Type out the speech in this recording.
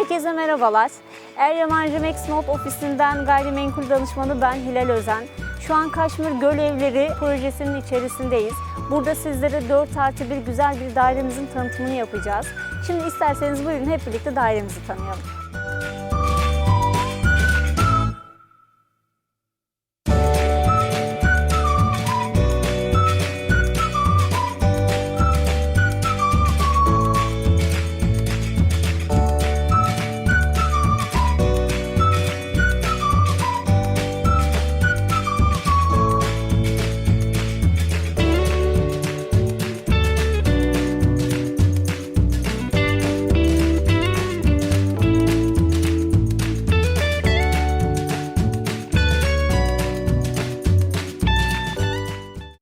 Herkese merhabalar. Eryaman Remax Not ofisinden gayrimenkul danışmanı ben Hilal Özen. Şu an Kaşmir Göl Evleri projesinin içerisindeyiz. Burada sizlere 4 artı bir güzel bir dairemizin tanıtımını yapacağız. Şimdi isterseniz buyurun hep birlikte dairemizi tanıyalım.